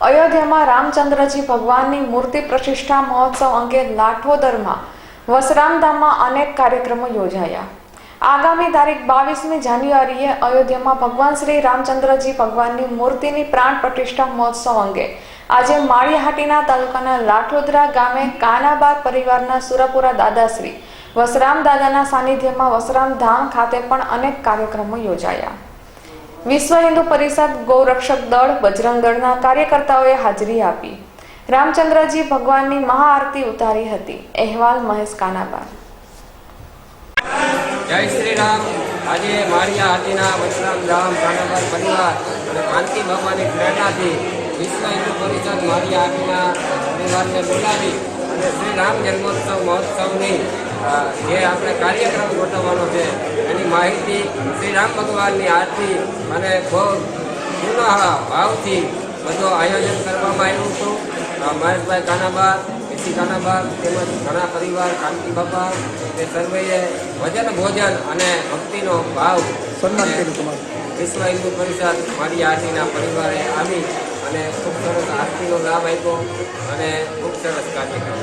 અયોધ્યામાં રામચંદ્રજી ભગવાનની મૂર્તિ પ્રતિષ્ઠા મહોત્સવ અંગે લાઠોદરમાં વસરામધામમાં અનેક કાર્યક્રમો યોજાયા. આગામી તારીખ બાવીસમી જાન્યુઆરીએ અયોધ્યામાં ભગવાન શ્રી રામચંદ્રજી ભગવાનની મૂર્તિની પ્રાણ પ્રતિષ્ઠા મહોત્સવ અંગે આજે માળીહાટીના તાલુકાના લાઠોદરા ગામે કાનાબાર પરિવારના સુરપુરા દાદાશ્રી વસરામ દાદાના સાનિધ્યમાં વસરામ ધામ ખાતે પણ અનેક કાર્યક્રમો યોજાયા. વિશ્વ હિન્દુ પરિષદ ગૌરક્ષક દળ બજરંગ દળના કાર્યકર્તાઓએ હાજરી આપી. રામચંદ્રજી ભગવાનની મહાઆરતી ઉતારી હતી. અહેવાલ મહેશ કાનાબાર જય શ્રી રામ આજે મારી આરતીના વસરામ રામ કાનાબાર પરિવાર અને કાંતિ ભગવાનની પ્રેરણાથી વિશ્વ હિન્દુ પરિષદ મારી આરતીના પરિવારને બોલાવી અને શ્રી રામ જન્મોત્સવ મહોત્સવની જે આપણે કાર્યક્રમ માહિતી શ્રી રામ ભગવાનની આરતી અને ખૂબ પુનઃ ભાવથી બધું આયોજન કરવામાં આવ્યું હતું. મહેશભાઈ કાનાબા એસી કાનાબા તેમજ ઘણા પરિવાર કાંતિ બાપા તે સર્વેએ ભજન ભોજન અને ભક્તિનો ભાવ સન્માન કર્યું તમારું. વિશ્વ હિન્દુ પરિષદ મારી આરતીના પરિવારે આવી અને ખૂબ સરસ આરતીનો લાભ આપ્યો અને ખૂબ સરસ કાર્યક્રમ